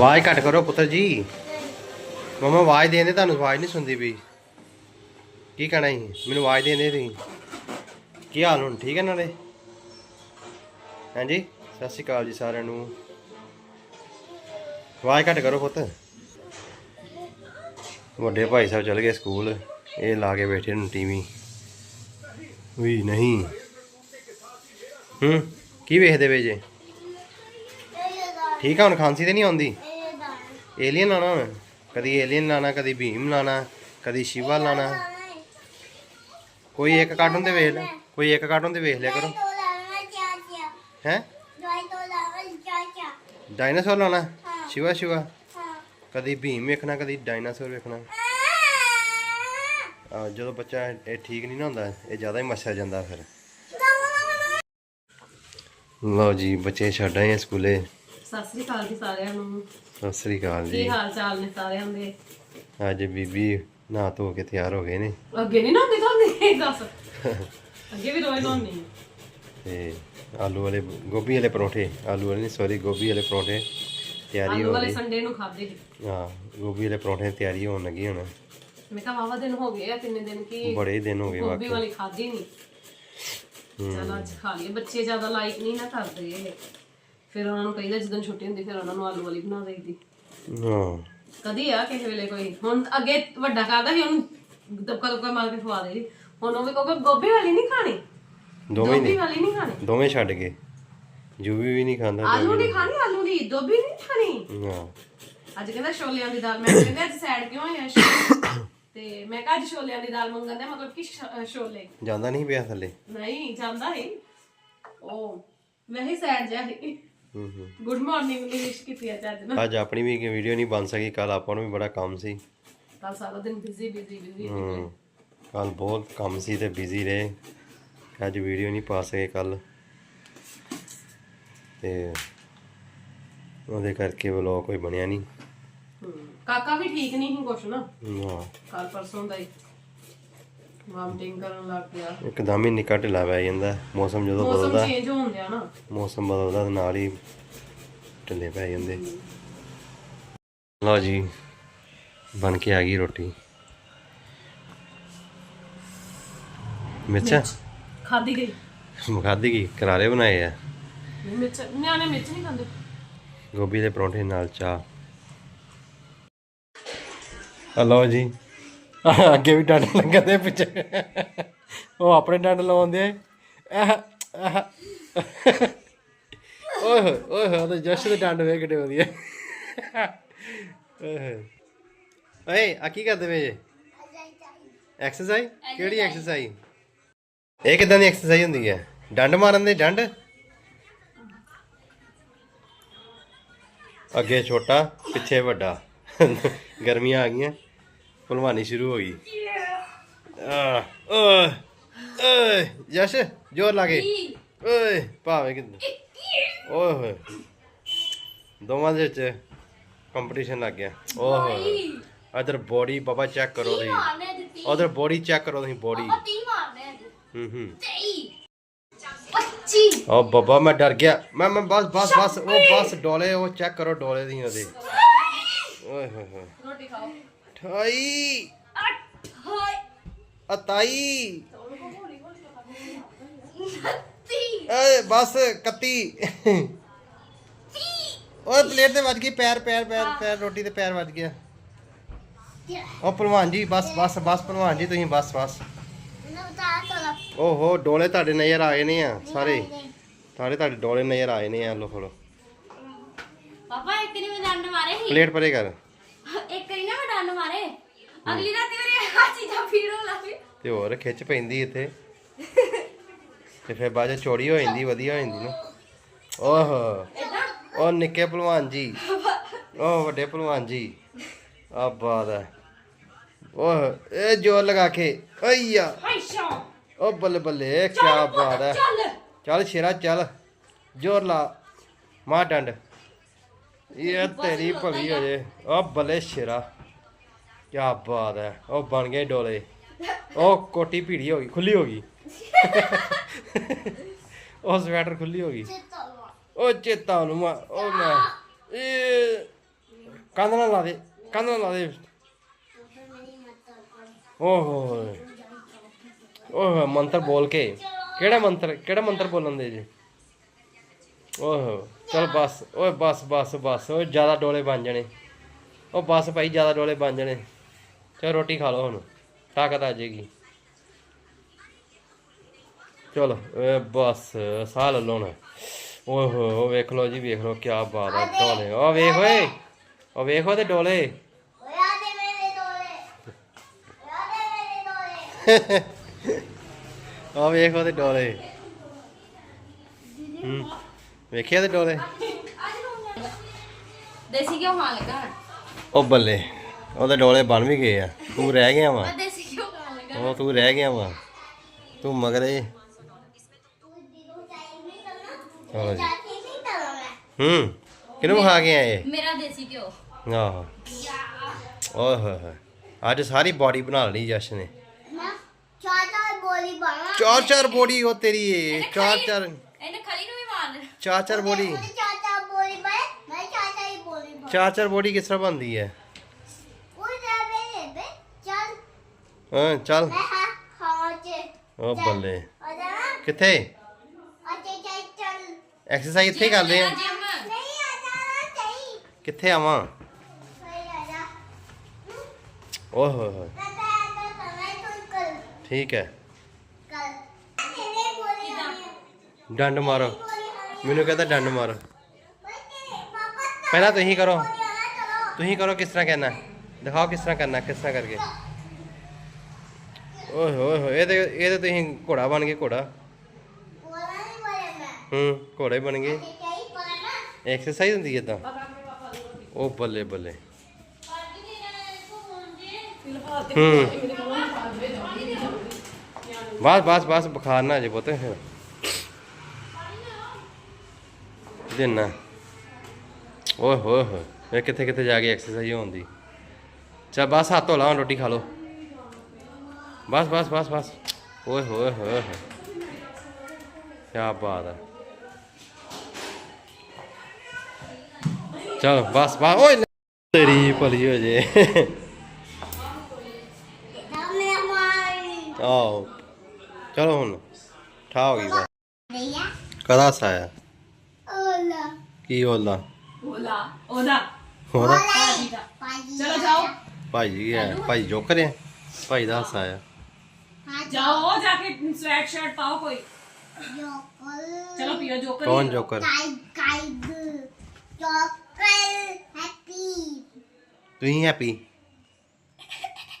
ਆਵਾਜ਼ ਘੱਟ ਕਰੋ ਪੁੱਤਰ ਜੀ। ਮਮਾ ਆਵਾਜ਼ ਦੇਂਦੇ ਤੁਹਾਨੂੰ ਆਵਾਜ਼ ਨਹੀਂ ਸੁਣਦੀ ਵੀ ਕੀ ਕਹਿਣਾ ਸੀ ਮੈਨੂੰ ਆਵਾਜ਼ ਦੇਂਦੇ ਤੁਸੀਂ। ਕੀ ਹਾਲ ਹੁਣ? ਠੀਕ ਹੈ ਨਾਲੇ? ਹਾਂਜੀ? ਸਤਿ ਸ਼੍ਰੀ ਅਕਾਲ ਜੀ ਸਾਰਿਆਂ ਨੂੰ। ਆਵਾਜ਼ ਘੱਟ ਕਰੋ ਪੁੱਤ। ਵੱਡੇ ਭਾਈ ਸਾਹਿਬ ਚਲੇ ਗਏ ਸਕੂਲ। ਇਹ ਲਾ ਕੇ ਬੈਠੇ ਨੇ ਟੀਵੀ। ਵੀ ਨਹੀਂ। ਹੂੰ? ਕੀ ਵੇਖਦੇ ਵੇ ਜੇ? ਠੀਕ ਆ, ਹੁਣ ਖਾਂਸੀ ਤੇ ਨਹੀਂ ਆਉਂਦੀ? ਏਲੀਅਨ ਲਾਣਾ ਹੁਣ ਕਦੀ ਏਲੀਅਨ ਲਾਣਾ ਕਦੀ ਭੀਮ ਲਾਣਾ ਕਦੀ ਸ਼ਿਵਾ ਲਾਣਾ ਕੋਈ ਇੱਕ ਕਾਰਟੂਨ ਤੇ ਵੇਖ ਲੈ ਕੋਈ ਇੱਕ ਕਾਰਟੂਨ ਤੇ ਵੇਖ ਲਿਆ ਕਰੋ। ਹੈ ਡਾਇਨਾਸੌਰ ਲਾਣਾ ਸ਼ਿਵਾ ਸ਼ਿਵਾ ਕਦੀ ਭੀਮ ਵੇਖਣਾ ਕਦੀ ਡਾਇਨਾਸੌਰ ਵੇਖਣਾ। ਜਦੋਂ ਬੱਚਾ ਇਹ ਠੀਕ ਨਹੀਂ ਨਾ ਹੁੰਦਾ ਇਹ ਜ਼ਿਆਦਾ ਹੀ ਮੱਛਰ ਜਾਂਦਾ ਫਿਰ। ਲਓ ਜੀ ਬੱਚੇ ਛੱਡ ਆਏ ਸਕੂਲੇ। ਸਤਿ ਸ੍ਰੀ ਅਕਾਲ ਜੀ ਸਾਰਿਆਂ ਨੂੰ। ਸਤਿ ਸ੍ਰੀ ਅਕਾਲ ਕੀ ਜੀ। ਹਾਲ ਚਾਲ ਨੇ ਸਾਰਿਆਂ ਦੇ? ਅੱਜ ਬੀਬੀ ਨਹਾ ਧੋ ਕੇ ਤਿਆਰ ਹੋ ਗਏ ਨੇ। ਅੱਗੇ ਨਹੀਂ ਨਹਾਉਂਦੇ ਤੁਹਾਨੂੰ ਦੱਸ। ਅੱਗੇ ਵੀ ਰੋਜ਼ ਨਹਾਉਂਦੀ ਤੇ ਆਲੂ ਵਾਲੇ ਗੋਭੀ ਵਾਲੇ ਪਰੌਂਠੇ ਆਲੂ ਵਾਲੇ ਨਹੀਂ ਸੌਰੀ ਗੋਭੀ ਵਾਲੇ ਪਰੌਂਠੇ ਤਿਆਰੀ ਆਲੂ ਹੋ ਵਾਲੇ ਗਈ ਸੰਡੇ ਨੂੰ ਖਾਦੇ ਸੀ ਹਾਂ ਗੋਭੀ ਵਾਲੇ ਪਰੌਂਠੇ ਤਿਆਰੀ ਹੋਣ ਲੱਗੀ ਹੁਣ। ਮੈਂ ਕਿਹਾ ਵਾਵਾ ਦਿਨ ਹੋ ਗਏ ਆ ਕਿੰਨੇ ਦਿਨ ਕੀ ਬੜੇ ਦਿਨ ਹੋ ਗਏ ਗੋਭੀ ਵਾਕਈ। ਵਾਲੀ ਖਾਦੀ ਨਹੀਂ ਚਲ ਅੱਜ ਖਾ ਬੱਚੇ ਜ਼ਿਆਦਾ ਲਾਈਕ ਨਹੀਂ ਨਾ ਕਰਦੇ। ਇਹ ਫਿਰ ਉਹਨਾਂ ਨੂੰ ਕਹੀਦਾ ਜਦੋਂ ਛੁੱਟੀ ਹੁੰਦੀ ਫਿਰ ਉਹਨਾਂ ਨੂੰ ਆਲੂ ਵਾਲੀ ਬਣਾ ਦੇਈਦੀ। ਹਾਂ। ਕਦੀ ਆ ਕਿਸੇ ਵੇਲੇ ਕੋਈ। ਹੁਣ ਅੱਗੇ ਵੱਡਾ ਕਰਦਾ ਸੀ ਉਹਨੂੰ ਦਬਕਾ ਦਬਕਾ ਮਾਰ ਕੇ ਖਵਾ ਦੇਦੀ ਹੁਣ ਉਹ ਵੀ ਕਹੂਗਾ ਗੋਭੀ ਵਾਲੀ ਨਹੀਂ ਖਾਣੀ? ਦੋਵੇਂ ਗੋਭੀ ਨੇ ਵਾਲੀ ਨਹੀਂ ਖਾਣੀ। ਦੋਵੇਂ ਛੱਡ ਗਏ ਜੂਵੀ ਵੀ ਨਹੀਂ ਖਾਂਦਾ ਆਲੂ ਨਹੀਂ ਖਾਣੀ ਆਲੂ ਦੀ ਗੋਭੀ ਨਹੀਂ ਖਾਣੀ? ਹਾਂ। ਅੱਜ ਕਹਿੰਦਾ ਛੋਲਿਆਂ ਦੀ ਦਾਲ ਮੈਂ ਕਹਿੰਦਾ ਅੱਜ ਸਾਈਡ ਕਿਉਂ ਹੋਇਆ ਛੋਲੇ? ਤੇ ਮੈਂ ਕਿਹਾ ਅੱਜ ਛੋਲਿਆਂ ਦੀ ਦਾਲ ਮੰਗਣ ਦਾ ਮਤਲਬ ਕਿ ਛ- ਛੋਲੇ। ਜਾਂਦਾ ਨਹੀਂ ਪਿਆ ਥੱਲੇ। ਨਹੀਂ ਜਾਂਦਾ ਹੈ ਉਹ ਵੈਸੇ ਸਾਈਡ ਜਾ ਹੈ ਹੂੰ ਹੂੰ ਗੁੱਡ ਮਾਰਨਿੰਗ ਵਿਸ਼ ਕੀਤੀ ਅੱਜ ਅੱਜ ਨਾ। ਅੱਜ ਆਪਣੀ ਵੀ ਵੀਡੀਓ ਨਹੀਂ ਬਣ ਸਕੀ ਕੱਲ ਆਪਾਂ ਨੂੰ ਵੀ ਬੜਾ ਕੰਮ ਸੀ। ਕੱਲ ਸਾਰਾ ਦਿਨ ਬਿਜ਼ੀ ਬਿਜ਼ੀ ਬਿਜ਼ੀ ਹੂੰ। ਕੱਲ ਬਹੁਤ ਕੰਮ ਸੀ ਤੇ ਬਿਜ਼ੀ ਰਹੇ। ਅੱਜ ਵੀਡੀਓ ਨਹੀਂ ਪਾ ਸਕੇ ਕੱਲ ਤੇ ਉਹਦੇ ਕਰਕੇ ਵਲੌਗ ਕੋਈ ਬਣਿਆ ਨਹੀਂ। ਕਾਕਾ ਵੀ ਠੀਕ ਨਹੀਂ ਸੀ ਕੁਛ ਨਾ? ਹਾਂ ਕੱਲ ਪਰਸੋਂ ਦਾ ਹੀ। ਵਾਮਟਿੰਗ ਕਰਨ ਲੱਗ ਗਿਆ ਇੱਕਦਮ ਹੀ ਨਿੱਕਾ ਢਿੱਲਾ ਪੈ ਜਾਂਦਾ ਮੌਸਮ ਜਦੋਂ ਮੌਸਮ ਬਦਲਦਾ। ਚੇਂਜ ਹੋਣ ਡਿਆ ਨਾ। ਮੌਸਮ ਬਦਲਦਾ ਤੇ ਨਾਲ ਹੀ ਢਿੱਲੇ ਪੈ ਜਾਂਦੇ। ਲਓ ਜੀ ਬਣ ਕੇ ਆ ਗਈ ਰੋਟੀ। ਮਿਰਚਾਂ? ਖਾਦੀ ਗਈ। ਖਾਧੀ ਕੀ ਕਰਾਰੇ ਬਣਾਏ ਆ। ਮਿਰਚ ਨਿਆਣੇ ਮਿਰਚ ਨਹੀਂ ਖਾਂਦੇ। ਗੋਭੀ ਦੇ ਪਰੌਂਠੇ ਨਾਲ ਚਾਹ। ਹਲੋ ਜੀ ਅੱਗੇ ਵੀ ਡੰਡ ਲੱਗਦੇ ਪਿੱਛੇ। ਉਹ ਆਪਣੇ ਡੰਡ ਲਾਉਂਦੇ ਆ ਆਹ, ਆਹ। ਓਏ ਹੋਏ, ਓਏ ਹੋਏ ਉਹਦੇ ਜਸ਼ ਦੇ ਡੰਡ ਵੇ ਕਿੱਡੇ ਵਧੀਆ। ਓਏ ਹੋਏ। ਓਏ ਆ ਕੀ ਕਰਦੇ ਵੇ ਜੇ? ਐਕਸਰਸਾਈਜ਼ ਕਿਹੜੀ ਐਕਸਰਸਾਈਜ਼ ਇਹ ਕਿਦਾਂ ਦੀ ਐਕਸਰਸਾਈਜ਼ ਹੁੰਦੀ ਹੈ? ਡੰਡ ਮਾਰਨ ਦੇ ਡੰਡ? ਅੱਗੇ ਛੋਟਾ ਪਿੱਛੇ ਵੱਡਾ। ਗਰਮੀਆਂ ਆ ਗਈਆਂ। ਭਲਵਾਨੀ ਸ਼ੁਰੂ ਹੋ ਗਈ। ਆ ਓਏ ਓਏ ਯਸ਼ ਜੋਰ ਲਾ ਕੇ। ਓਏ ਭਾਵੇਂ ਕਿ ਓਏ ਹੋਏ। ਦੋਵਾਂ ਦੇ ਵਿੱਚ ਕੰਪੀਟੀਸ਼ਨ ਲੱਗ ਗਿਆ। ਓਏ ਹੋਏ ਅਦਰ ਬੋਡੀ ਬਾਬਾ ਚੈੱਕ ਕਰੋ ਤੁਸੀਂ। ਉਧਰ ਬੋਡੀ ਚੈੱਕ ਕਰੋ ਤੁਸੀਂ ਬੋਡੀ ਹੂੰ ਹੂੰ। ਓ ਬਾਬਾ ਮੈਂ ਡਰ ਗਿਆ। ਮੈਂ ਮੈਂ ਬਸ ਬਸ ਬਸ ਉਹ ਬਸ ਡੋਲੇ ਉਹ ਚੈੱਕ ਕਰੋ ਡੋਲੇ ਦੀ ਉਹਦੇ। ਓਏ ਹੋਏ ਹੋਏ। ਰੋਟੀ ਖਾਓ। ਠਾਈ ਅਤਾਈ। ਓਏ ਬਸ ਕੱਤੀ ਓਏ ਪਲੇਟ ਤੇ ਵੱਜ ਗਈ ਪੈਰ ਪੈਰ ਪੈਰ ਪੈਰ ਰੋਟੀ ਤੇ ਪੈਰ ਵੱਜ ਗਿਆ। ਓ ਭਲਵਾਨ ਜੀ ਬਸ ਬਸ ਬਸ ਭਲਵਾਨ ਜੀ ਤੁਸੀਂ ਬਸ ਬਸ। ਓਹੋ ਡੋਲੇ ਤੁਹਾਡੇ ਨਜ਼ਰ ਆਏ ਨੇ ਆ ਸਾਰੇ। ਸਾਰੇ ਤੁਹਾਡੇ ਡੋਲੇ ਨਜ਼ਰ ਆਏ ਨੇ ਆ ਲੋ ਫੜੋ। ਪਾਪਾ ਇੱਕ ਨੇ ਮੈਂ ਡੰਡ ਮਾਰੇ ਪਲੇਟ ਪਰੇ ਕਰ। ਇੱਕ ਨੇ ਨਾ ਮੈਂ ਮਾਰੇ। ਅਗਲੀ ਰਾਤ ਮੇਰੇ ਆ ਚੀਜ਼ਾਂ ਫੀਲ ਹੋ ਲੱਗੀ ਤੇ ਹੋਰ ਖਿੱਚ ਪੈਂਦੀ ਇੱਥੇ। ਤੇ ਫਿਰ ਬਾਅਦ ਚ ਚੋੜੀ ਹੋ ਜਾਂਦੀ ਵਧੀਆ ਹੋ ਜਾਂਦੀ ਨਾ। ਓਹ। ਇਦਾਂ ਉਹ ਨਿੱਕੇ ਭਲਵਾਨ ਜੀ। ਉਹ ਵੱਡੇ ਭਲਵਾਨ ਜੀ। ਆ ਬਾਤ ਹੈ। ਉਹ ਇਹ ਜੋਰ ਲਗਾ ਕੇ। ਓਈਆ ਉਹ ਬੱਲੇ ਬੱਲੇ ਕੀ ਬਾਤ ਹੈ। ਚੱਲ। ਚੱਲ ਸ਼ੇਰਾ ਚੱਲ। ਜੋਰ ਲਾ। ਮਾਰ ਡੰਡ। ਇਹ ਤੇਰੀ ਭਲੀ ਹੋ ਜੇ ਉਹ ਬੱਲੇ ਸ਼ੇਰਾ। ਕੀ ਬਾਤ ਹੈ ਉਹ ਬਣ ਗਏ ਡੋਲੇ। ਉਹ ਕੋਟੀ ਭੀੜੀ ਹੋ ਗਈ ਖੁੱਲੀ ਹੋ ਗਈ। ਉਹ ਸਵੈਟਰ ਖੁੱਲੀ ਹੋ ਗਈ। ਉਹ ਚੇਤਾ ਨੂੰ ਮਾ ਉਹ ਮੈਂ ਇਹ ਕੰਧ ਨਾਲ ਲਾ ਦੇ। ਕੰਧ ਨਾਲ ਲਾ ਦੇ। ਓਹੋ ਓਹ ਮੰਤਰ ਬੋਲ ਕੇ। ਕਿਹੜਾ ਮੰਤਰ ਕਿਹੜਾ ਮੰਤਰ ਬੋਲਣ ਦੇ ਜੀ? ਓਹੋ ਚਲ ਬਸ ਓਏ ਬਸ ਬਸ ਬਸ ਓਏ ਜ਼ਿਆਦਾ ਡੋਲੇ ਬਣ ਜਾਣੇ। ਉਹ ਬਸ ਭਾਈ ਜ਼ਿਆਦਾ ਡੋਲੇ ਬਣ ਜਾਣੇ। ਚਲ ਰੋਟੀ ਖਾ ਲਓ ਹੁਣ ਤਾਕਤ ਆ ਜਾਏਗੀ। ਚਲੋ ਓਏ ਬਸ ਸਾਹ ਲੋਣਾ ਓਏ ਹੋ ਵੇਖ ਲਓ ਜੀ ਵੇਖ ਲਓ ਕੀ ਬਾਤ ਆ ਡੋਲੇ। ਓ ਵੇਖ ਓਏ ਓ ਵੇਖੋ ਤੇ ਡੋਲੇ ਆ ਵੇਖੋ ਤੇ ਡੋਲੇ। ਹੂੰ। ਵੇਖਿਆ ਤੇ ਡੋਲੇ ਦੇਸੀ ਘਿਓ ਖਾਣ ਲੱਗਾ ਉਹ ਬੱਲੇ ਉਹਦੇ ਡੋਲੇ ਬਣ ਵੀ ਗਏ ਆ। ਤੂੰ ਰਹਿ ਗਿਆ ਵਾ। ਉਹ ਤੂੰ ਰਹਿ ਗਿਆ ਵਾ। ਤੂੰ ਮਗਰੇ। ਚਲੋ ਜੀ। ਹੂੰ ਕਿਨੂੰ ਖਾ ਕੇ ਆਏ? ਮੇਰਾ ਦੇਸੀ ਘਿਓ। ਆਹ। ਓਏ ਹੋਏ ਹੋਏ। ਅੱਜ ਸਾਰੀ ਬਾਡੀ ਬਣਾ ਲਈ ਜਸ਼ ਨੇ। ਚਾਰ ਚਾਰ ਬੋਲੀ ਬਣਾ ਚਾਰ ਚਾਰ ਬੋਡੀ ਉਹ ਤੇਰੀ ਚਾਰ ਚਾਰ ਇਹਨੇ ਖਾਲੀ ਨੂੰ ਵੀ ਮਾਰ ਚਾਰ ਚਾਰ ਬੋਡੀ ਚਾਚਾ ਬੋਲੀ ਬੈ ਮੈਂ ਚਾਚਾ ਹੀ ਬੋਲੀ ਬੈ ਚਾਰ ਚਾਰ ਬੋਡੀ ਕਿਸ ਤਰ੍ਹਾਂ ਬਣਦੀ ਹੈ? ਉਹ ਜਾਵੇ ਲੈ ਬੇ ਚੱਲ। ਹਾਂ ਚੱਲ। ਮੈਂ ਹਾਂ ਹਾਂ ਚ ਉਹ ਬੱਲੇ। ਆ ਜਾ। ਕਿੱਥੇ? ਅੱਛੇ ਚੱਲ ਚੱਲ। ਐਕਸਰਸਾਈਜ਼ ਇੱਥੇ ਹੀ ਕਰਦੇ ਆ। ਨਹੀਂ ਆ ਜਾ ਚਾਹੀ ਕਿੱਥੇ ਆਵਾਂ? ਸਹੀ ਆ ਜਾ। ਓਏ ਹੋਏ ਹੋਏ। ਮੈਂ ਤਾਂ ਤਾਂ ਸਮਝ ਤੂੰ ਕਰ। ਠੀਕ ਹੈ। ਕਰ। ਤੇਰੇ ਬੋਲੀ ਆਣੀ ਡੰਡ ਮਾਰੋ। ਮੈਨੂੰ ਕਹਿੰਦਾ ਡੰਡ ਮਾਰੋ। ਪਹਿਲਾਂ ਤੁਸੀਂ ਕਰੋ। ਤੁਸੀਂ ਕਰੋ ਕਿਸ ਤਰ੍ਹਾਂ ਕਰਨਾ ਦਿਖਾਓ ਕਿਸ ਤਰ੍ਹਾਂ ਕਰਨਾ, ਕਿਸ ਤਰ੍ਹਾਂ ਕਰਕੇ। ਓਏ ਹੋਏ ਹੋਏ, ਇਹ ਤੇ ਇਹ ਤੇ ਤੁਸੀਂ ਘੋੜਾ ਬਣ ਗਏ, ਘੋੜਾ। ਬੋਲਾ ਨਹੀਂ ਬੋਲੇ ਘੋੜੇ ਬਣ ਗਏ। ਐਕਸਰਸਾਈਜ਼ ਹੁੰਦੀ ਹੈ ਤਾਂ ਉਹ ਬੱਲੇ ਬੱਲੇ। ਪਾਰਟੀ ਹੂੰ। ਬਸ ਬਸ ਬਸ, ਬੁਖਾਰ ਨਾ ਆ ਜੇ ਪੁੱਤ। ਫਿਰ ਦੇਣਾ ਓਏ ਹੋਏ ਹੋਏ ਇਹ ਕਿੱਥੇ ਕਿੱਥੇ ਜਾ ਕੇ ਐਕਸਰਸਾਈਜ਼ ਹੁੰਦੀ ਚਲ ਬਸ ਹੱਥ ਧੋ ਲਾ ਹੁਣ ਰੋਟੀ ਖਾ ਲਓ। ਬਸ ਬਸ ਬਸ ਬਸ। ਓਏ ਹੋਏ ਹੋਏ ਹੋਏ। ਕੀ ਬਾਤ ਹੈ ਚਲ ਬਸ ਬਸ। ਓਏ ਲੈ। ਤੇਰੀ ਭਲੀ ਹੋ ਜੇ। ਨਾ ਆਓ ਚਲੋ ਹੁਣ ਠਾ ਹੋ ਗਈ ਬਸ। ਕਦਾ ਸਾਇਆ ਕੀ ਹੋਲਾ ਉਹਦਾ। ਉਹਦਾ? ਹੋਦਾ ਭਾਜੀ ਦਾ। ਪਾਜੀ ਚਲੋ ਜਾਓ। ਭਾਈ ਜੀ ਹੈ ਭਾਈ ਜੋਕਰ ਹੈ ਭਾਈ ਦਾ ਸਾਇਆ ਜਾਓ ਜਾ ਕੇ ਸਵੈਟ ਸ਼ਰਟ ਪਾਓ ਕੋਈ। ਚਲੋ ਪੀਓ ਜੋਕਰ। ਕੌਣ ਜੋਕਰ? ਤੁਸੀਂ ਹੈਪੀ?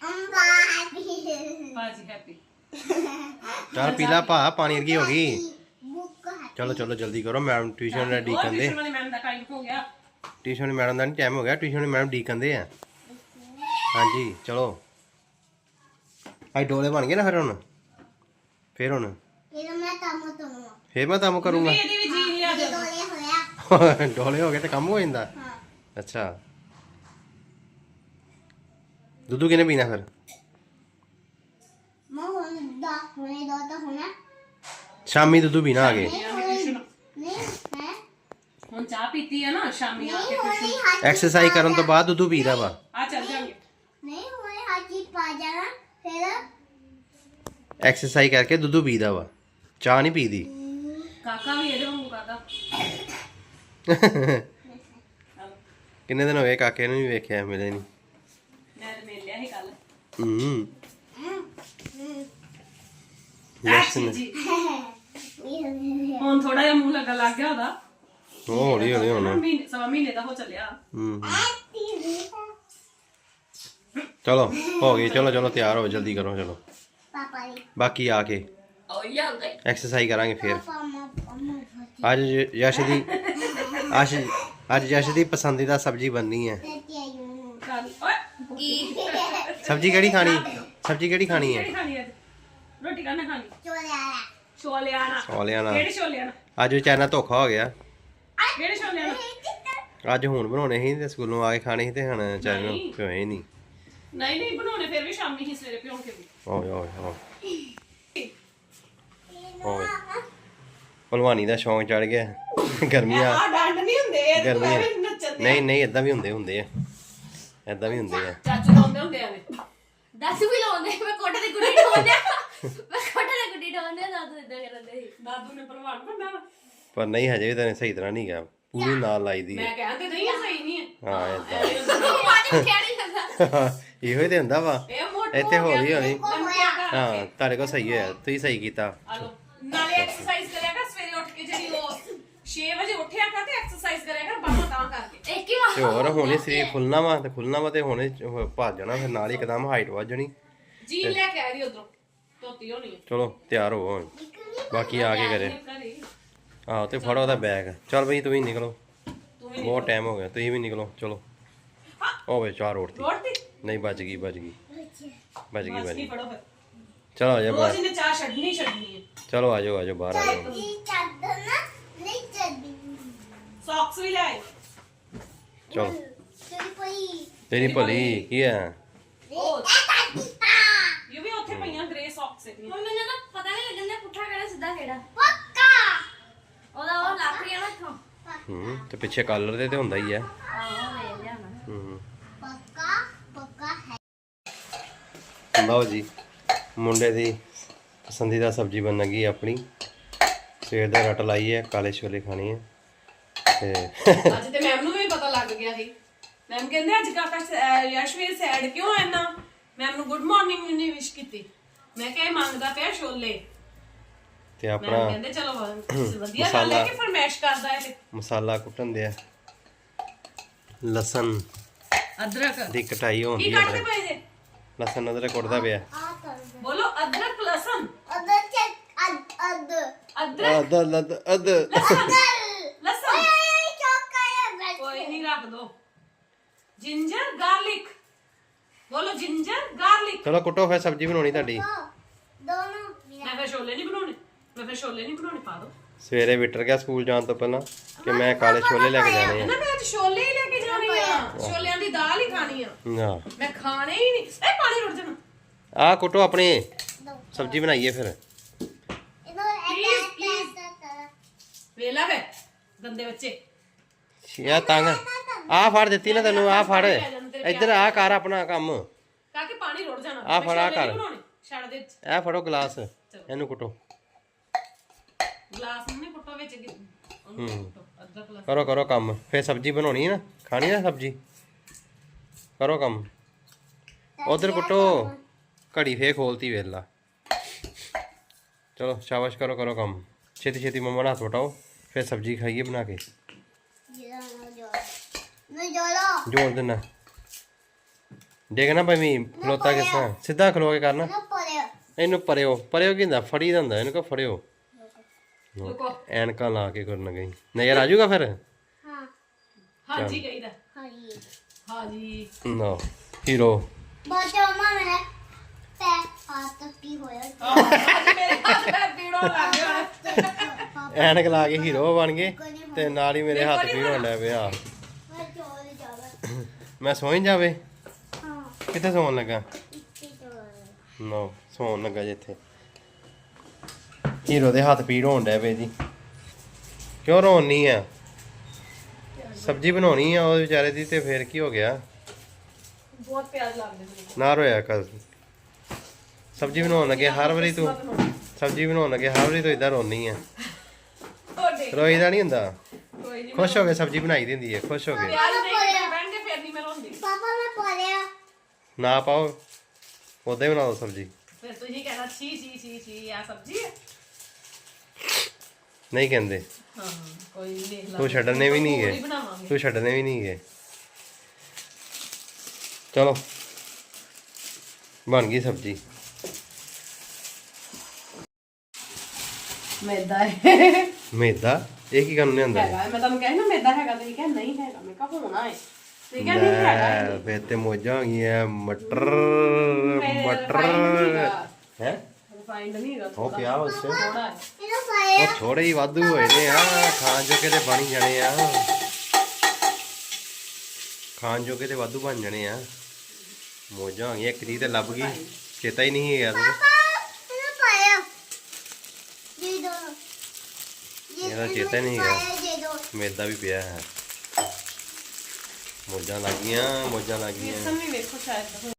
ਅੰਬਾ ਹੈਪੀ ਭਾਜੀ ਹੈਪੀ। ਚੱਲ ਪੀਲਾ ਭਾ ਪਾਣੀ ਵਰਗੀ ਹੋ ਗਈ। ਚਲੋ ਚਲੋ ਜਲਦੀ ਕਰੋ ਮੈਡਮ ਟਿਊਸ਼ਨ ਰੈਡੀ ਕਰਦੇ ਟਾਈਮ ਹੋ ਗਿਆ। ਟਿਊਸ਼ਨ ਮੈਡਮ ਦਾ ਨਹੀਂ ਟਾਈਮ ਹੋ ਗਿਆ ਟਿਊਸ਼ਨ ਮੈਡਮ ਡੀ ਕੰਦੇ ਆ। ਹਾਂਜੀ ਚਲੋ। ਆਈ ਡੋਲੇ ਬਣ ਗਏ ਨਾ ਫਿਰ ਹੁਣ? ਫਿਰ ਹੁਣ? ਮੈਂ ਕੰਮ ਫਿਰ ਮੈਂ ਕੰਮ ਕਰੂੰਗਾ। ਇਹਦੀ ਵੀ ਜੀ ਲਿਆ ਦੇ ਦੋਲੇ ਹੋਇਆ। ਡੋਲੇ ਹੋ ਗਏ ਤੇ ਕੰਮ ਹੋ ਜਾਂਦਾ। ਹਾਂ। ਅੱਛਾ। ਦੁੱਧੂ ਕਿਨੇ ਪੀਣਾ ਫਿਰ? ਮੈਂ ਹੁਣ ਦਾ ਹੁਣੇ ਦਾ ਤਾਂ ਹੋਣਾ। ਸ਼ਾਮੀ ਦੁੱਧੂ ਪੀਣਾ ਆ ਗਏ ਹੁਣ ਚਾਹ ਪੀਤੀ ਹੈ ਨਾ ਸ਼ਾਮੀ ਆ ਕੇ ਹਾਜੀ ਐਕਸਰਸਾਈਜ਼ ਕਰਨ ਤੋਂ ਬਾਅਦ ਦੁੱਧੂ ਪੀਦਾ ਵਾ। ਆ ਚੱਲ ਜਾਵਾਂਗੇ ਨਹੀਂ ਹੋਣੀ ਹਾਜੀ ਪਾ ਜਾਣਾ ਫਿਰ ਐਕਸਰਸਾਈਜ਼ ਕਰਕੇ ਦੁੱਧੂ ਪੀਦਾ ਵਾ। ਚਾਹ ਨਹੀਂ ਪੀਦੀ। ਕਾਕਾ ਵੀ ਇਹਦੇ ਵਾਂਗੂ ਕਾਕਾ। ਕਿੰਨੇ ਦਿਨ ਹੋ ਗਏ ਕਾਕੇ ਨੂੰ ਵੀ ਵੇਖਿਆ ਮਿਲੇ ਨਹੀਂ? ਮੈਂ ਤੇ ਮਿਲ ਲਿਆ ਸੀ ਕੱਲ ਹੂੰ। ਯਸ ਨੇ ਜੀ ਹੁਣ ਥੋੜਾ ਜਿਹਾ ਮੂੰਹ ਲੱਗਾ ਲੱਗ ਗਿਆ ਉਹਦਾ। ਉਹ ਹੌਲੀ ਹੌਲੀ ਹੁਣ ਮਹੀਨੇ ਸਵਾ ਮਹੀਨੇ ਦਾ ਹੋ ਚੱਲਿਆ ਹੂੰ ਚਲੋ ਹੋ ਗਈ ਚਲੋ ਚਲੋ ਤਿਆਰ ਹੋ ਜਲਦੀ ਕਰੋ ਚਲੋ ਪਾਪਾ ਜੀ ਬਾਕੀ ਆ ਕੇ ਓ ਯਾਰ ਐਕਸਰਸਾਈਜ਼ ਕਰਾਂਗੇ ਫਿਰ ਅੱਜ ਯਸ਼ ਦੀ ਅੱਜ ਅੱਜ ਯਸ਼ ਦੀ ਪਸੰਦੀਦਾ ਸਬਜ਼ੀ ਬਣਨੀ ਹੈ ਸਬਜ਼ੀ ਕਿਹੜੀ ਖਾਣੀ ਸਬਜ਼ੀ ਕਿਹੜੀ ਖਾਣੀ ਹੈ ਰੋਟੀ ਕਾਹਨੇ ਖਾਣੀ ਨਾਲ ਛੋਲਿਆਂ ਨਾਲ ਕਿਹੜੇ ਛੋਲਿਆਂ ਨਾਲ ਅੱਜ ਵਿਚਾਰਾ ਧੋਖਾ ਹੋ ਗਿਆ। ਅੱਜ ਹੁਣ ਬਣਾਉਣੇ ਸੀ ਤੇ ਸਕੂਲੋਂ ਆ ਕੇ ਖਾਣੇ ਸੀ ਤੇ ਹੁਣ ਵਿਚਾਰੇ ਨੂੰ ਨਹੀਂ। ਪਿਓਏ ਨਹੀਂ ਨਹੀਂ ਨਹੀਂ ਬਣਾਉਣੇ ਫਿਰ ਵੀ ਸ਼ਾਮੀ ਹੀ ਸਵੇਰੇ ਭਿਉਂ ਕੇ ਵੀ। ਓਏ ਓਏ ਓਏ। ਓਏ। ਭਲਵਾਨੀ ਦਾ ਸ਼ੌਂਕ ਚੜ ਗਿਆ। ਗਰਮੀਆਂ ਆ। ਡੰਡ ਨਹੀਂ ਹੁੰਦੇ ਇਹ ਗਰਮੀਆਂ ਐਵੇਂ ਨੱਚਣ ਦੇ ਨਹੀਂ ਨਹੀਂ ਇਦਾਂ ਵੀ ਹੁੰਦੇ ਹੁੰਦੇ ਆ। ਐਦਾਂ ਵੀ ਹੁੰਦੇ ਆ। ਚਾਚੂ ਲਾਉਂਦੇ ਹੁੰਦੇ ਆ ਨੇ ਦੱਸ ਵੀ ਲਾਉਂਦੇ ਮੈਂ ਕੋਟੇ ਦੀ ਗੁੱਡੀ ਢੋਂਦੇ ਮੈਂ ਕੋਟੇ ਦੀ ਗੁੱਡੀ ਢੋਂਦੇ ਦੱਸ ਇਦਾਂ ਕਰਦੇ ਸੀ। ਦਾਦੂ ਨੇ ਭਲਵਾਨ ਬੰਨਾ ਵਾ। ਪਰ ਨਹੀਂ ਹਜੇ ਵੀ ਤਾਂ ਸਹੀ ਤਰ੍ਹਾਂ ਨਹੀਂ ਗਿਆ ਪੂਰੀ ਨਾਲ ਲਾਈ ਦੀ ਹੈ। ਮੈਂ ਕਹਿੰਦੇ ਨਹੀਂ ਇਹ ਸਹੀ ਨਹੀਂ ਹੈ। ਹਾਂ ਏਦਾਂ ਖਿਆਲ ਨਹੀਂ ਕਰਦਾ ਇਹੋ ਹੀ ਤੇ ਹੁੰਦਾ ਵਾ। ਇਹ ਮੋਟਾ ਇੱਥੇ ਹੌਲੀ ਲੰਮਿਆ ਕਰ ਹਾਂ ਤੁਹਾਡੇ ਕੋਲ ਸਹੀ ਹੋਇਆ। ਤੁਸੀਂ ਸਹੀ ਕੀਤਾ। ਆ ਨਾਲੇ ਐਕਸਰਸਾਈਜ਼ ਕਰਿਆ ਕਰ ਸਵੇਰੇ ਉੱਠ ਕੇ ਜਿਹੜੀ ਉਹ 6 ਵਜੇ ਉੱਠਿਆ ਕਰ ਤੇ ਐਕਸਰਸਾਈਜ਼ ਕਰਿਆ ਕਰ ਬਾਹਾਂ ਤਾਂ ਕਰਕੇ। ਇੱਕ ਹੀ ਵਾਰ। ਤੇ ਹੋਰ ਹੁਣੇ ਸਰੀਰ ਫੁੱਲਣਾ ਵਾ ਤੇ ਖੁੱਲਣਾ ਵਾ ਤੇ ਹੁਣੇ ਭੱਜ ਜਾਣਾ ਫਿਰ ਨਾਲ ਹੀ ਇੱਕਦਮ ਹਾਈਟ ਵੱਧ ਜਾਣੀ। ਜੀ ਲੈ ਕੇ ਆਈ ਉਧਰੋਂ। ਧੋਤੀ ਹੋਣੀ ਹੈ। ਚਲੋ ਤਿਆਰ ਹੋ ਹੁਣ। ਬਾਕੀ ਆ ਕੇ ਕਰੇ। ਘਰੇ। ਆਹੋ ਤੇ ਫੜੋ ਉਹਦਾ ਬੈਗ ਚੱਲ ਬਈ ਤੂੰ ਵੀ ਨਿਕਲੋ। ਤੂੰ ਬਹੁਤ ਟਾਈਮ ਹੋ ਗਿਆ ਤੁਸੀਂ ਵੀ ਨਿਕਲੋ ਚਲੋ। ਹੋਵੇ ਚਾਰ ਰੋੜਤੀ। ਰੋਟੀ ਨਹੀਂ ਬਚ ਗਈ ਬਚ ਗਈ। ਬਚ ਗਈ ਬਚ ਗਈ। ਚਲੋ ਆ ਰੋਜ਼ ਬਾਹਰ। ਇਹਨੇ ਚਾਹ ਛੱਡਣੀ ਛੱਡਣੀ ਹੈ। ਚਲੋ ਆ ਜਾਓ ਆ ਜਾਓ ਬਾਹਰ ਆ ਜਾਓ। ਨਹੀਂ ਚੱਲਦੀ ਸੌਕਸ ਵੀ ਲੈ ਚਲੋ। ਤੇਰੀ ਭਲੀ। ਕੀ ਹੈ ਉਹ ਇਹ ਵੀ ਉੱਥੇ ਪਈਆਂ ਗ੍ਰੇ ਸੌਕਸ ਹੁਣ ਮੈਨੂੰ ਤਾਂ ਪਤਾ ਨਹੀਂ ਲੱਗਦਾ ਪੁੱਠਾ ਕਿਹੜਾ ਸਿੱਧਾ ਕਿਹੜਾ। ਉਹਦਾ ਉਹ ਲੱਗ ਰਿਹਾ ਨਾ ਇੱਥੋਂ। ਹੂੰ ਤੇ ਪਿੱਛੇ ਕਲਰ ਦੇ ਤੇ ਹੁੰਦਾ ਹੀ ਆ। ਆਹ ਵੇਖ ਲਿਆ ਨਾ ਹੂੰ। ਪੱਕਾ ਪੱਕਾ ਹੈ। ਲਓ ਜੀ ਮੁੰਡੇ ਦੀ ਪਸੰਦੀਦਾ ਸਬਜ਼ੀ ਬਣ ਗਈ ਆਪਣੀ। ਸਵੇਰ ਦਾ ਰਟ ਲਾਈ ਹੈ ਕਾਲੇ ਛੋਲੇ ਖਾਣੇ ਆ। ਤੇ ਅੱਜ ਤੇ ਮੈਮ ਨੂੰ ਵੀ ਪਤਾ ਲੱਗ ਗਿਆ ਸੀ। ਮੈਮ ਕਹਿੰਦੇ ਅੱਜ ਕਾਕਾ ਯਸ਼ਵੀਰ ਸੈਡ ਕਿਉਂ ਐ ਨਾ ਮੈਮ ਨੂੰ ਗੁੱਡ ਮਾਰਨਿੰਗ ਵੀ ਨਹੀਂ ਵਿਸ਼ ਕੀਤੀ। ਮੈਂ ਕਿਹਾ ਇਹ ਮੰਗਦਾ ਪਿਆ ਛੋਲੇ। ਤੇ ਆਪਣਾ ਕਹਿੰਦੇ ਚਲੋ ਵਧੀਆ ਗੱਲ ਹੈ ਕਿ ਫਰਮੈਸ਼ ਕਰਦਾ ਹੈ ਤੇ ਮਸਾਲਾ ਕੁੱਟਣ ਦਿਆ ਲਸਣ ਅਦਰਕ। ਦੀ ਕਟਾਈ ਕੀ ਹੁੰਦੀ ਕੱਟਦੇ ਹੈ ਪਏ ਜੇ? ਲਸਣ ਅਦਰਕ ਕੁੱਟਦਾ ਪਿਆ। ਬੋਲੋ ਅਦਰਕ ਲਸਣ। ਅਦਰ ਚੈੱਕ ਅਦ ਅਦ। ਅਦਰਕ ਅਦ ਅਦ ਅਦ ਲਸਣ। ਕੋਈ ਨਹੀਂ ਰੱਖ ਦੋ। Ginger garlic. ਬੋਲੋ ਜਿੰਜਰ ਗਾਰਲਿਕ। ਚਲੋ ਕੁੱਟੋ ਫਿਰ ਸਬਜ਼ੀ ਬਣਾਉਣੀ ਤੁਹਾਡੀ ਦੋਨੋਂ ਮੈਂ ਫਿਰ ਛੋਲੇ ਨਹੀਂ ਬਣਾਉਣੇ ਮੈਂ ਫਿਰ ਛੋਲੇ ਨਹੀਂ ਬਣਾਉਣੇ ਪਾ ਦੋ। ਸਵੇਰੇ ਵਿਟਰ ਗਿਆ ਸਕੂਲ ਜਾਣ ਤੋਂ ਪਹਿਲਾਂ ਕਿ ਮੈਂ ਕਾਲੇ ਛੋਲੇ ਲੈ ਕੇ ਜਾਣੇ ਇਹਨਾਂ ਨੇ ਅੱਜ ਛੋਲੇ ਹੀ ਲੈ ਕੇ ਜਾਣੇ ਆ। ਛੋਲਿਆਂ ਦੀ ਦਾਲ ਹੀ ਖਾਣੀ ਆ। ਆ ਨਾ। ਮੈਂ ਖਾਣੇ ਹੀ ਨਹੀਂ। ਇਹ ਪਾਣੀ ਰੁੜ ਜਾਣਾ। ਆ ਕੁੱਟੋ ਆਪਣੇ। ਸਬਜ਼ੀ ਬਣਾਈਏ ਫਿਰ. ਵੇਲਾ ਵੇ ਗੰਦੇ ਬੱਚੇ। ਯਾ ਤੰਗ। ਆ ਫੜ ਦਿੱਤੀ ਨਾ ਤੈਨੂੰ ਆ ਫੜ। ਇੱਧਰ ਆ ਕਰ ਆਪਣਾ ਕੰਮ। ਕਾਕੇ ਪਾਣੀ ਰੁੜ ਜਾਣਾ। ਆਹ ਮੈਂ ਫੜਾ ਨਹੀਂ ਕਰ। ਛੱਡ ਦੇ। ਇਹ ਫੜੋ ਗਲਾਸ। ਇਹਨੂੰ ਕੁੱਟੋ। ਗਲਾਸ ਨੂੰ ਨਹੀਂ ਪੁੱਟੋ ਵਿੱਚ ਗਿ- ਉਹਨੂੰ ਪੁੱਟੋ ਅਦਰਕ ਲਸਣ ਕਰੋ ਕਰੋ ਕੰਮ। ਫਿਰ ਸਬਜ਼ੀ ਬਣਾਉਣੀ ਹੈ ਨਾ? ਖਾਣੀ ਨਾ ਸਬਜ਼ੀ? ਕਰੋ ਕੰਮ। ਉਧਰ ਕੁੱਟੋ ਘੜੀ ਫੇਰ ਖੋਲਤੀ ਵੇਲਾ। ਚਲੋ ਸ਼ਾਬਾਸ਼ ਕਰੋ ਕਰੋ ਕੰਮ। ਛੇਤੀ ਛੇਤੀ ਮੰਮਾ ਨਾਲ ਹੱਥ ਵਟਾਓ। ਫਿਰ ਸਬਜ਼ੀ ਖਾਈਏ ਬਣਾ ਕੇ। ਮੈਂ ਜੋਲੋ ਜੋੜ ਦੇਣਾ ਦੇਖਣਾ ਭਾਈ ਖਲੋਤਾ ਕਿਸ ਸਿੱਧਾ ਖਲੋ ਕੇ ਕਰਨਾ। ਨਾ ਪੜਿਆ ਇਹਨੂੰ ਪਰਿਓ। ਪਰਿਓ ਕੀ ਹੁੰਦਾ? ਫੜੀ ਦਾ ਹੁੰਦਾ। ਇਹਨੂੰ ਕੋ ਫੜਿਓ। ਰੁਕੋ। ਐਨਕਾਂ ਲਾ ਕੇ ਕਰਨ ਗਈ। ਨਜ਼ਰ ਆ ਜਾਊਗਾ ਫਿਰ? ਹਾਂ। ਹਾਂਜੀ ਕਹੀਦਾ। ਹਰੀ ਹਾਂਜੀ। ਨਾ ਹੀਰੋ। ਬਾਜਾ ਮਾਮਾ ਪੈ ਹੱਥ ਕੀ ਹੋਇਆ? ਅੱਜ ਮੇਰੇ ਹੱਥ ਪੈਰ ਪੀੜੋਂ ਲੱਗ ਗਿਆ ਐਨਕ ਲਾ ਕੇ ਹੀਰੋ ਬਣ ਗਏ ਤੇ ਨਾਲ ਹੀ ਮੇਰੇ ਹੱਥ ਪੀੜ ਹੋਣ ਲੱਗ ਪਿਆ। ਮੈਂ ਚੋਲ ਜਾਵਾ। ਮੈਂ ਸੌਂ ਜਾਵੇ? ਹਾਂ। ਕਿੱਥੇ ਸੌਣ ਲੱਗਾ? ਨੋ ਸੌਣ ਲੱਗਾ ਜਿੱਥੇ ਹੀਰੋ ਦੇ ਹੱਥ ਪੀੜ ਹੋਣ ਡੈ ਪਏ ਜੀ। ਕਿਉਂ ਰੋਣੀ ਆ? ਸਬਜ਼ੀ ਬਣਾਉਣੀ ਆ ਉਹ ਵਿਚਾਰੇ ਦੀ ਤੇ ਫੇਰ ਕੀ ਹੋ ਗਿਆ? ਬਹੁਤ ਪਿਆਰ ਲੱਗਦੇ ਮੈਨੂੰ। ਨਾ ਰੋਇਆ ਕਰ। ਸਬਜ਼ੀ ਬਣਾਉਣ ਲੱਗੇ ਹਰ ਵਾਰੀ ਤੂੰ। ਸਬਜ਼ੀ ਬਣਾਉਣ ਲੱਗੇ ਹਰ ਵਾਰੀ ਤੂੰ ਇਦਾਂ ਰੋਣੀ ਆ। ਰੋਈਦਾ ਨਹੀਂ ਹੁੰਦਾ? ਕੋਈ ਨਹੀਂ ਖੁਸ਼ ਹੋ ਕੇ ਸਬਜ਼ੀ ਬਣਾਈ ਦਿੰਦੀ ਹੈ ਖੁਸ਼ ਹੋ ਕੇ। ਪਿਆਰ ਦੇ ਕੇ ਬੈਠ ਕੇ ਫੇਰ ਨਹੀਂ ਮੈਂ ਰੋਂਦੀ। ਪਾਪਾ ਮੈਂ ਪੜਿਆ ਨਾ ਪਾਓ ਉਦਾਂ ਹੀ ਬਣਾ ਦਿਓ ਸਬਜ਼ੀ। ਫਿਰ ਤੁਸੀਂ ਕਹਿਣਾ ਛੀ ਛੀ ਛੀ ਛੀ ਆ ਸਬਜ਼ੀ ਹੈ। ਨਹੀਂ ਕਹਿੰਦੇ। ਹਾਂ ਕੋਈ ਨਹੀਂ ਤੂੰ ਛੱਡਣੇ ਵੀ ਨਹੀਂ ਹੀ ਗਏ। ਤੂੰ ਛੱਡਣੇ ਵੀ ਨਹੀਂ ਗਏ। ਚਲੋ। ਬਣ ਗਈ ਸਬਜ਼ੀ। ਮੈਦਾ। ਹੈ ਮੈਦਾ? ਇਹ ਕੀ ਕਰਨ ਲਿਆਂਦਾ ਹੈਗਾ। ਮੈਂ ਤੁਹਾਨੂੰ ਕਹਿੰਦਾ ਮੈਦਾ ਹੈਗਾ ਤੁਸੀਂ ਕਹਿੰਦਾ ਨਹੀਂ ਹੈਗਾ। ਮੈਂ ਕਿਹਾ ਹੋਣਾ ਹੈ ਤੁਸੀਂ ਕਹਿੰਦਾ ਨਹੀਂ ਹੈਗਾ ਲੈ ਫੇਰ ਤੇ ਮੋਜਾਂ ਹੋ ਗਈਆਂ। ਮਟਰ ਮਟਰ। ਹੈ? ਰਿਫਾਈਂਡ ਨਹੀਂ ਹੈਗਾ ਉਹ ਪਿਆ ਉਸ। ਚ ਥੋੜਾ ਹੈ ਇਹਨੂੰ ਪਾਇਆ ਉਹ ਥੋੜੇ ਹੀ ਵਾਧੂ ਹੋਏ ਨੇ ਆ ਖਾਣ ਜੋਗੇ ਤੇ ਬਣ ਜਾਣੇ ਆ। ਖਾਣ ਜੋਗੇ ਤੇ ਵਾਧੂ ਬਣ ਜਾਣੇ ਆ। ਮੋਜਾਂ ਹੋ ਗਈਆਂ ਇੱਕ ਚੀਜ਼ ਤੇ ਲੱਭ ਗਈ ਚੇਤਾ ਹੀ ਨਹੀਂ ਹੈਗਾ ਇਹਦਾ। ਚੇਤਾ ਹੀ ਨਹੀਂ ਹੈਗਾ। ਮੈਦਾ ਵੀ ਪਿਆ ਹੈ। ਮੋਜਾਂ ਲੱਗੀਆਂ ਮੋਜਾਂ ਲੱਗੀਆਂ ਵੇਖੋ ਸ਼ਾਇਦ।